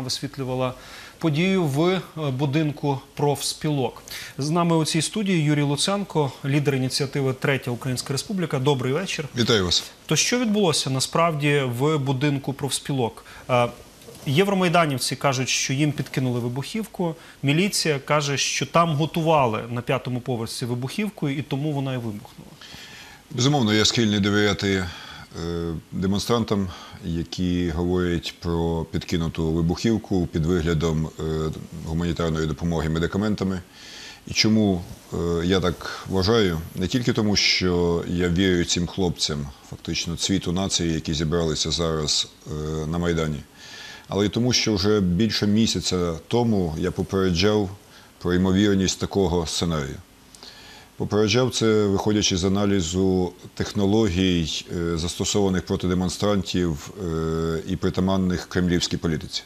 вона висвітлювала подію в е, будинку профспілок. З нами у цій студії Юрій Луценко, лідер ініціативи Третя Українська Республіка. Добрий вечір. Вітаю вас. То що відбулося насправді в будинку профспілок? Е, Євромайданівці кажуть, що їм підкинули вибухівку. Міліція каже, що там готували на п'ятому поверсі вибухівку, і тому вона і вибухнула. Безумовно, я схильний довіряти демонстрантам, які говорять про підкинуту вибухівку під виглядом е, гуманітарної допомоги медикаментами. І чому е, я так вважаю? Не тільки тому, що я вірю цим хлопцям, фактично цвіту нації, які зібралися зараз е, на Майдані, але й тому, що вже більше місяця тому я попереджав про ймовірність такого сценарію. Попереджав це, виходячи з аналізу технологій, е, застосованих проти демонстрантів е, і притаманних кремлівській політиці.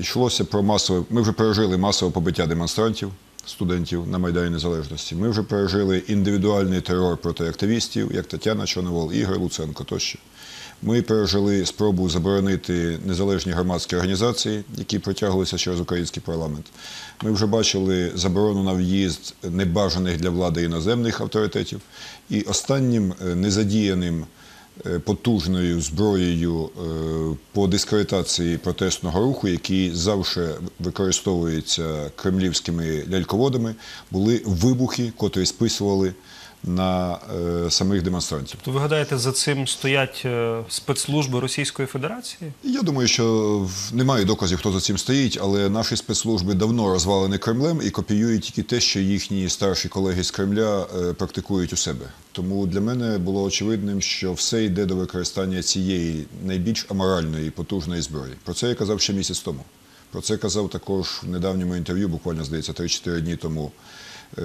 Йшлося про масове. Ми вже пережили масове побиття демонстрантів, студентів на Майдані Незалежності. Ми вже пережили індивідуальний терор проти активістів, як Тетяна Чорновол, Ігор Луценко тощо. Ми пережили спробу заборонити незалежні громадські організації, які протягувалися через український парламент. Ми вже бачили заборону на в'їзд небажаних для влади іноземних авторитетів. І останнім е, незадіяним е, потужною зброєю е, по дискредитації протестного руху, який завжди використовується кремлівськими ляльководами, були вибухи, котрі списували на е, самих демонстрантів. То ви гадаєте, за цим стоять е, спецслужби Російської Федерації? Я думаю, що немає доказів, хто за цим стоїть, але наші спецслужби давно розвалені Кремлем і копіюють тільки те, що їхні старші колеги з Кремля е, практикують у себе. Тому для мене було очевидним, що все йде до використання цієї найбільш аморальної потужної зброї. Про це я казав ще місяць тому. Про це казав також в недавньому інтерв'ю, буквально здається, 3-4 дні тому. е,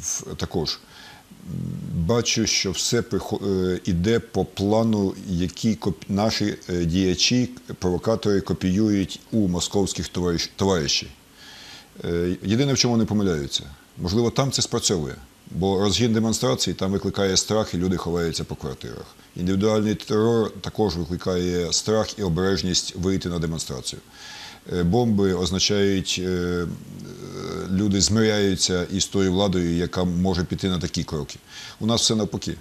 в- Також бачу, що все прихо- е, по плану, які наші е, діячі, провокатори копіюють у московських товаришів. Е, Єдине, в чому вони помиляються, можливо, там це спрацьовує, бо розгін демонстрацій там викликає страх, і люди ховаються по квартирах. Індивідуальний терор також викликає страх і обережність вийти на демонстрацію. Бомби означають, люди змиряються із тою владою, яка може піти на такі кроки. У нас все навпаки.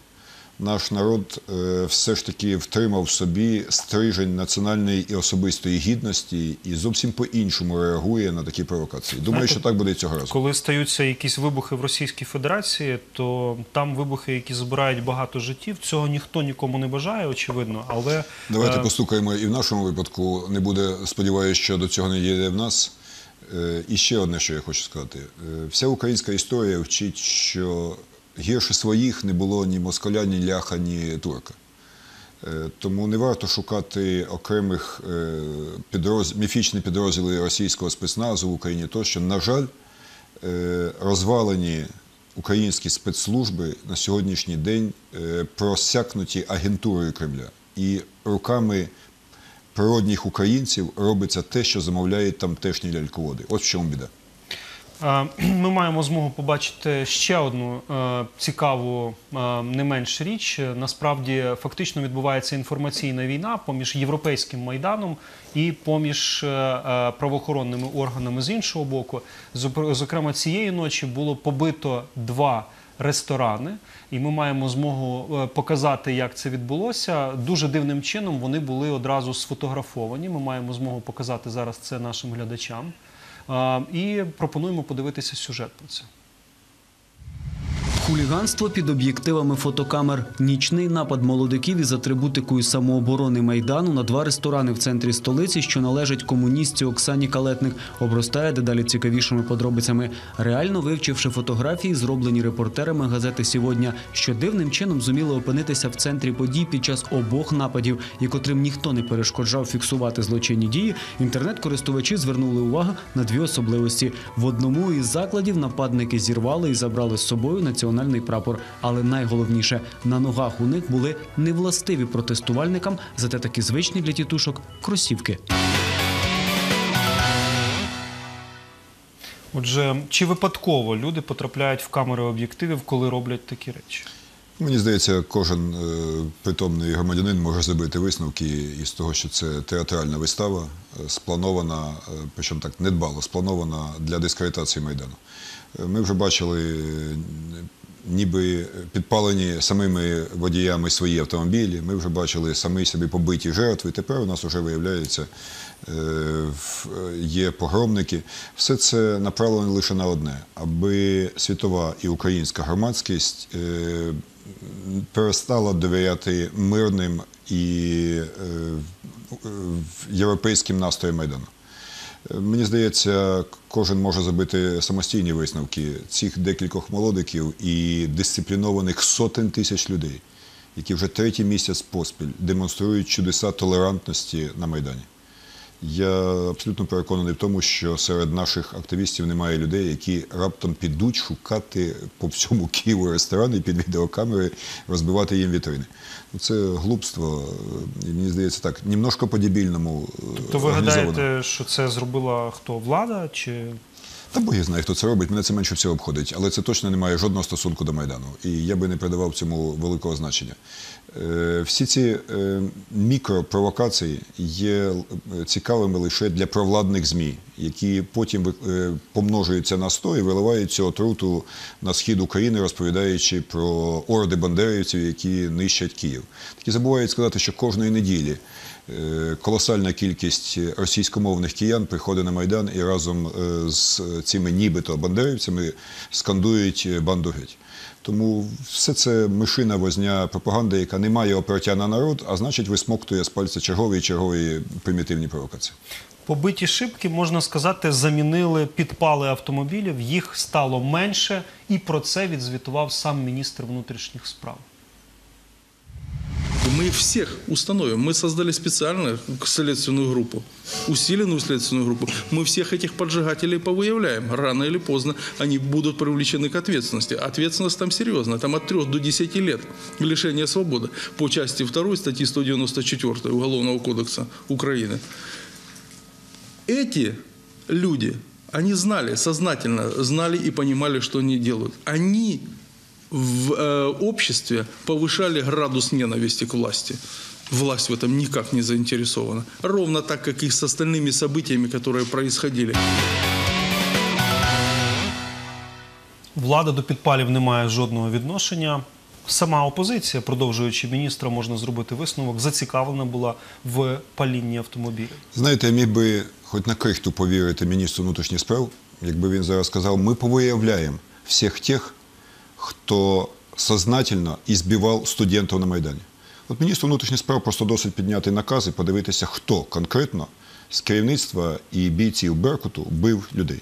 Наш народ е, все ж таки втримав в собі стрижень національної і особистої гідності і зовсім по-іншому реагує на такі провокації. Думаю, що так буде цього разу. Коли стаються якісь вибухи в Російській Федерації, то там вибухи, які забирають багато життів. Цього ніхто нікому не бажає, очевидно. Але Давайте е, постукаємо і в нашому випадку. Не буде, сподіваюся, що до цього не дійде в нас. Е, І ще одне, що я хочу сказати: Е, вся українська історія вчить, що гірше своїх не було ні москаля, ні ляха, ні турка. Е, Тому не варто шукати окремих підроз... міфічні підрозділи російського спецназу в Україні. Тощо, на жаль, розвалені українські спецслужби на сьогоднішній день просякнуті агентурою Кремля. І руками природних українців робиться те, що замовляють тамтешні ляльководи. От в чому біда. Ми маємо змогу побачити ще одну е, цікаву, е, не менш річ. Насправді, фактично відбувається інформаційна війна поміж європейським майданом і поміж е, правоохоронними органами з іншого боку. Зокр- Зокрема, цієї ночі було побито два. Ресторани, і ми маємо змогу е, показати, як це відбулося. Дуже дивним чином вони були одразу сфотографовані. Ми маємо змогу показати зараз це нашим глядачам. І пропонуємо подивитися сюжет про це. Хуліганство під об'єктивами фотокамер, нічний напад молодиків із атрибутикою самооборони майдану на два ресторани в центрі столиці, що належать комуністці Оксані Калетник, обростає дедалі цікавішими подробицями. Реально вивчивши фотографії, зроблені репортерами газети «Сьогодні», що дивним чином зуміли опинитися в центрі подій під час обох нападів, і котрим ніхто не перешкоджав фіксувати злочинні дії. Інтернет-користувачі звернули увагу на дві особливості: в одному із закладів нападники зірвали і забрали з собою національний прапор. Але найголовніше на ногах у них були невластиві протестувальникам, зате такі звичні для тітушок кросівки. Отже, чи випадково люди потрапляють в камери об'єктивів, коли роблять такі речі? Мені здається, кожен е, притомний громадянин може зробити висновки із того, що це театральна вистава, е, спланована, е, причому так недбало, спланована для дискредитації Майдану. Ми вже бачили, ніби підпалені самими водіями свої автомобілі. Ми вже бачили самі собі побиті жертви. Тепер у нас вже виявляється, е, є погромники. Все це направлено лише на одне, аби світова і українська громадськість е, перестала довіряти мирним і е, європейським настроям Майдану. Мені здається, кожен може забити самостійні висновки цих декількох молодиків і дисциплінованих сотень тисяч людей, які вже третій місяць поспіль демонструють чудеса толерантності на Майдані. Я абсолютно переконаний в тому, що серед наших активістів немає людей, які раптом підуть шукати по всьому Києву ресторани під відеокамери розбивати їм вітрини. Ну, Це глупство, е, і мені здається, так, немножко по-дебільному. Тобто ви гадаєте, що це зробила хто? Влада чи Та Бог я знає, хто це робить, мене це менше всього обходить, але це точно не має жодного стосунку до Майдану. І я би не придавав цьому великого значення. Е, всі ці е, мікропровокації є е, цікавими лише для провладних ЗМІ, які потім помножуються на 100 і виливають цю отруту на схід України, розповідаючи про орди бандерівців, які нищать Київ. Такі забувають сказати, що кожної неділі колосальна кількість російськомовних киян приходить на Майдан і разом е, з цими нібито бандерівцями скандують е, банду. Тому все це мишина возня пропаганди, яка не має опертя на народ, а значить висмоктує з пальця чергові і чергові примітивні провокації. побиті шибки, можна сказати, замінили підпали автомобілів, їх стало менше, і про це відзвітував сам міністр внутрішніх справ. Мы всех установим. Мы создали специальную следственную группу, усиленную следственную группу. Мы всех этих поджигателей повыявляем. Рано или поздно они будут привлечены к ответственности. Ответственность там серьезная. Там от 3 до 10 лет лишения свободы по части 2 статьи 194 Уголовного кодекса Украины. Эти люди, они знали, сознательно знали и понимали, что они делают. Они в э, обществе повышали градус ненависти к власти. Власть в этом никак не заинтересована. Ровно так, как и с остальными событиями, которые происходили. Влада до підпалів не має жодного відношення. Сама опозиція, продовжуючи міністра, можна зробити висновок, зацікавлена була в палінні автомобілів. Знаєте, я міг би хоч на крихту повірити міністру внутрішніх справ, якби він зараз сказав, ми повиявляємо всіх тих, хто сознательно ізбивав студентів на Майдані. От міністру внутрішніх справ просто досить підняти наказ і подивитися, хто конкретно з керівництва і бійців Беркуту бив людей.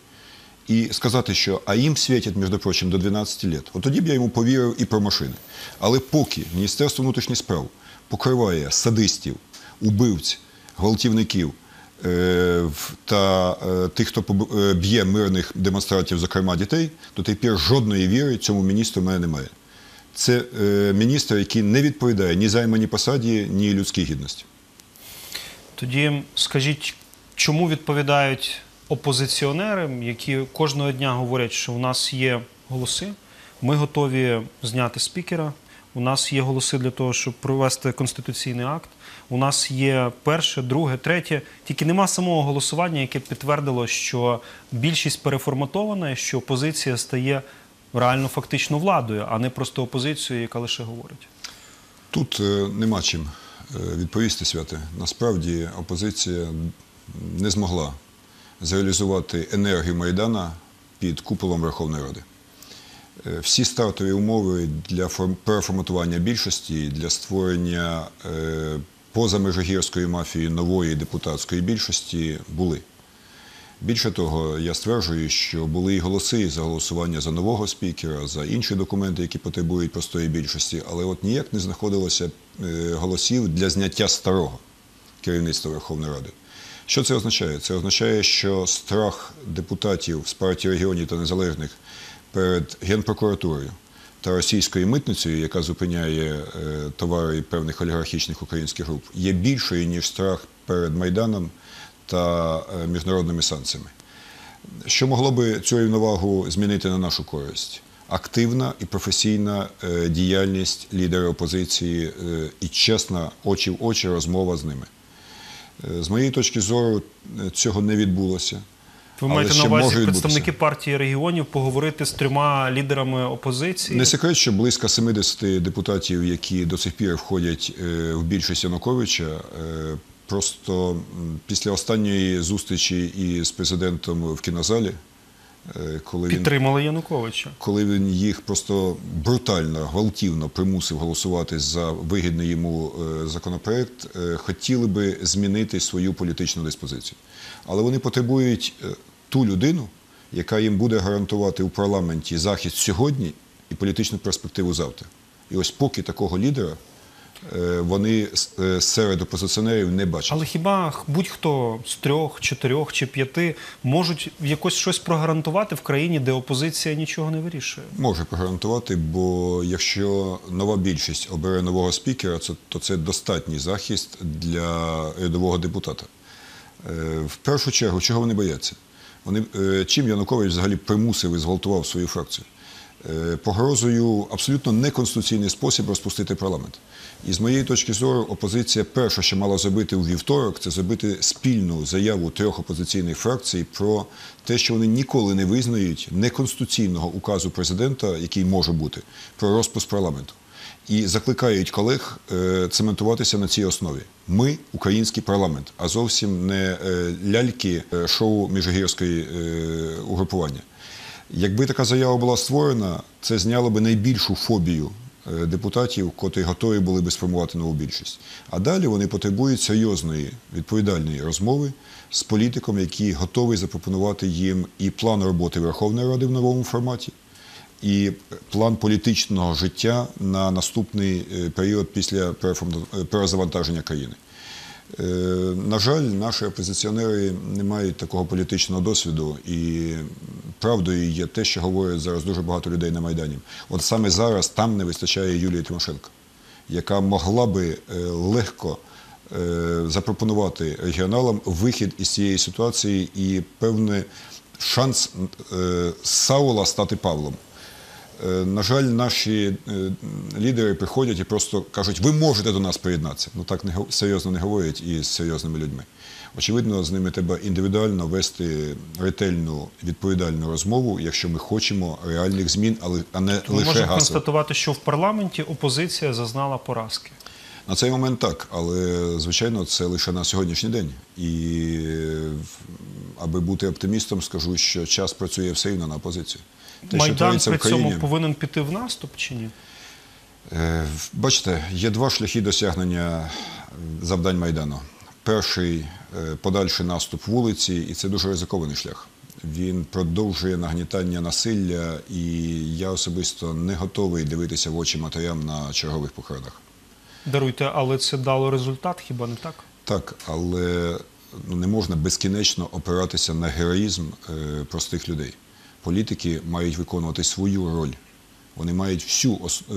І сказати, що а їм світять, між прочим, до 12 років. От тоді б я йому повірив і про машини. Але поки Міністерство внутрішніх справ покриває садистів, убивць, гвалтівників та е, тих, хто е, б'є мирних демонстрантів, зокрема дітей, до тих пір жодної віри цьому міністру в мене немає. Це е, міністр, який не відповідає ні займаній посаді, ні людській гідності. Тоді скажіть, чому відповідають опозиціонери, які кожного дня говорять, що у нас є голоси, ми готові зняти спікера. У нас є голоси для того, щоб провести конституційний акт. У нас є перше, друге, третє. Тільки нема самого голосування, яке підтвердило, що більшість переформатована, що опозиція стає реально фактично владою, а не просто опозицією, яка лише говорить. Тут е, нема чим е, відповісти, святе. Насправді опозиція не змогла зреалізувати енергію Майдана під куполом Верховної Ради. Е, Всі стартові умови для форм- переформатування більшості, для створення е, поза межигірською мафією нової депутатської більшості були. Більше того, я стверджую, що були і голоси за голосування за нового спікера, за інші документи, які потребують простої більшості, але от ніяк не знаходилося е, голосів для зняття старого керівництва Верховної Ради. Що це означає? Це означає, що страх депутатів з партії регіонів та незалежних перед Генпрокуратурою та російською митницею, яка зупиняє е, товари певних олігархічних українських груп, є більшою, ніж страх перед Майданом та е, міжнародними санкціями. Що могло би цю рівновагу змінити на нашу користь? активна і професійна е, діяльність лідера опозиції і чесна очі в очі розмова з ними. З моєї точки зору, цього не відбулося. Ви Але маєте на увазі представники партії регіонів поговорити з трьома лідерами опозиції? Не секрет, що близько 70 депутатів, які до сих пір входять е, в більшість Януковича, е, просто після останньої зустрічі із президентом в кінозалі, е, коли він Підтримали Януковича. коли він їх просто брутально, гвалтівно примусив голосувати за вигідний йому е, законопроект, е, хотіли би змінити свою політичну диспозицію. Але вони потребують ту людину, яка їм буде гарантувати у парламенті захист сьогодні і політичну перспективу завтра. І ось поки такого лідера вони е, серед опозиціонерів не бачать. Але хіба будь-хто з трьох, чотирьох чи п'яти можуть якось щось прогарантувати в країні, де опозиція нічого не вирішує? Може прогарантувати, бо якщо нова більшість обере нового спікера, то це достатній захист для рядового депутата. Е, В першу чергу, чого вони бояться? Вони, е, чим Янукович взагалі примусив і зґвалтував свою фракцію? Е, Погрозою абсолютно неконституційний спосіб розпустити парламент. І з моєї точки зору, опозиція перше, що мала зробити у вівторок, це зробити спільну заяву трьох опозиційних фракцій про те, що вони ніколи не визнають неконституційного указу президента, який може бути, про розпуск парламенту. І закликають колег е, цементуватися на цій основі. Ми український парламент, а зовсім не е, ляльки е, шоу міжгірської угрупування. Якби така заява була створена, це зняло би найбільшу фобію депутатів, котрі готові були би сформувати нову більшість. А далі вони потребують серйозної відповідальної розмови з політиком, який готовий запропонувати їм і план роботи Верховної Ради в новому форматі, і план політичного життя на наступний е, період після е, перезавантаження країни. Е, На жаль, наші опозиціонери не мають такого політичного досвіду, і правдою є те, що говорять зараз дуже багато людей на Майдані. От саме зараз там не вистачає Юлії Тимошенко, яка могла би е, легко е, запропонувати регіоналам вихід із цієї ситуації і певний шанс Саула стати Павлом. Е, На жаль, наші е, лідери приходять і просто кажуть, ви можете до нас приєднатися. Ну так не серйозно не говорять і з серйозними людьми. Очевидно, з ними треба індивідуально вести ретельну відповідальну розмову, якщо ми хочемо реальних змін, але а не Ми лише гасел. констатувати, що в парламенті опозиція зазнала поразки. На цей момент так, але звичайно це лише на сьогоднішній день. І е, аби бути оптимістом, скажу, що час працює все рівно на опозицію. Те, Майдан твориться при в країні, цьому повинен піти в наступ чи ні? Е, Бачите, є два шляхи досягнення е, завдань Майдану. Перший е, подальший наступ вулиці, і це дуже ризикований шлях. Він продовжує нагнітання насилля, і я особисто не готовий дивитися в очі матерям на чергових похоронах. Даруйте, але це дало результат, хіба не так? Так, але не можна безкінечно опиратися на героїзм е, простих людей. Політики мають виконувати свою роль. Вони мають всю е,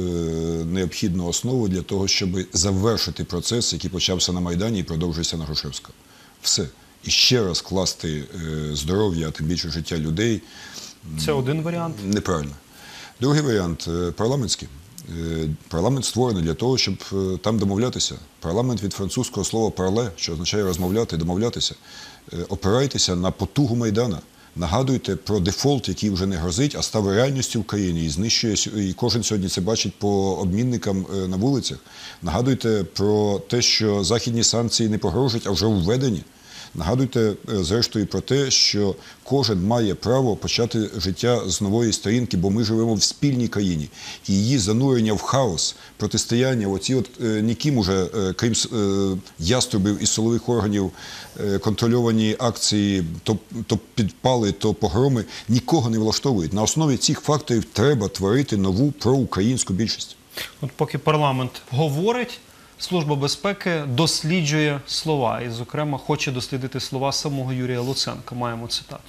необхідну основу для того, щоб завершити процес, який почався на Майдані і продовжується на Грушевського. Все. І ще раз класти е, здоров'я, а тим більше життя людей Це один варіант. Неправильно. Другий варіант парламентський. Е, Парламент створений для того, щоб е, там домовлятися. Парламент від французького слова парле, що означає розмовляти, домовлятися. Е, Опирайтеся на потугу Майдана. Нагадуйте про дефолт, який вже не грозить, а став реальністю в країні і знищує і кожен сьогодні це бачить по обмінникам на вулицях. Нагадуйте про те, що західні санкції не погрожують, а вже введені. Нагадуйте, е, зрештою, про те, що кожен має право почати життя з нової сторінки, бо ми живемо в спільній країні. І її занурення в хаос, протистояння, оці от е, ніким уже, е, крім яструбів і силових органів, контрольовані акції, то, то підпали, то погроми, нікого не влаштовують. На основі цих факторів треба творити нову проукраїнську більшість. От поки парламент говорить, Служба безпеки досліджує слова, і, зокрема, хоче дослідити слова самого Юрія Луценка. Маємо цитату.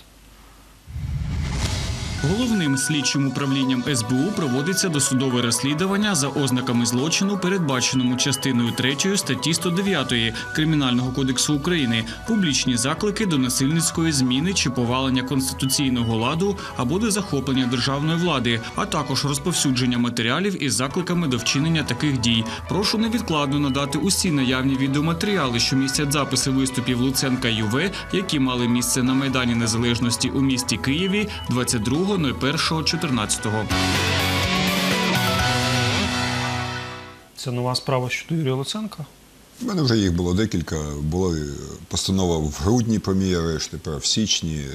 Головним слідчим управлінням СБУ проводиться досудове розслідування за ознаками злочину, передбаченому частиною 3 статті 109 Кримінального кодексу України, публічні заклики до насильницької зміни чи повалення конституційного ладу або до захоплення державної влади, а також розповсюдження матеріалів із закликами до вчинення таких дій. Прошу невідкладно надати усі наявні відеоматеріали, що містять записи виступів Луценка ЮВ, які мали місце на Майдані Незалежності у місті Києві 22.01.14. Це нова справа щодо Юрія Луценка. У мене вже їх було декілька. Була постанова в грудні про мій арешт, тепер в січні.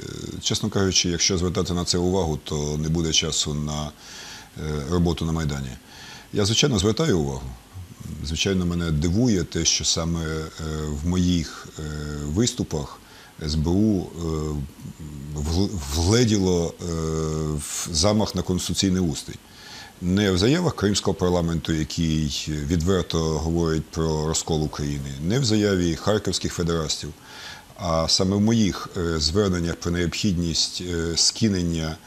Чесно кажучи, якщо звертати на це увагу, то не буде часу на е, роботу на Майдані. Я, звичайно, звертаю увагу. Звичайно, мене дивує те, що саме е, в моїх е, виступах СБУ е, вгледіло е, в замах на конституційний устрій. Не в заявах Кримського парламенту, який відверто говорить про розкол України, не в заяві харківських федерастів, а саме в моїх е, зверненнях про необхідність е, скинення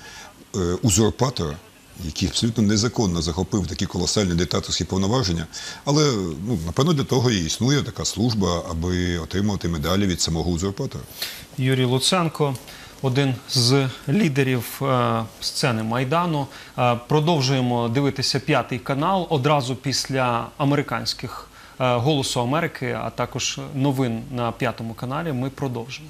е, узурпатора, який абсолютно незаконно захопив такі колосальні диктаторські повноваження. Але ну, напевно для того і існує така служба, аби отримувати медалі від самого узурпатора. Юрій Луценко, один з лідерів е, сцени Майдану. Е, продовжуємо дивитися п'ятий канал одразу після американських е, голосу Америки, а також новин на п'ятому каналі. Ми продовжимо.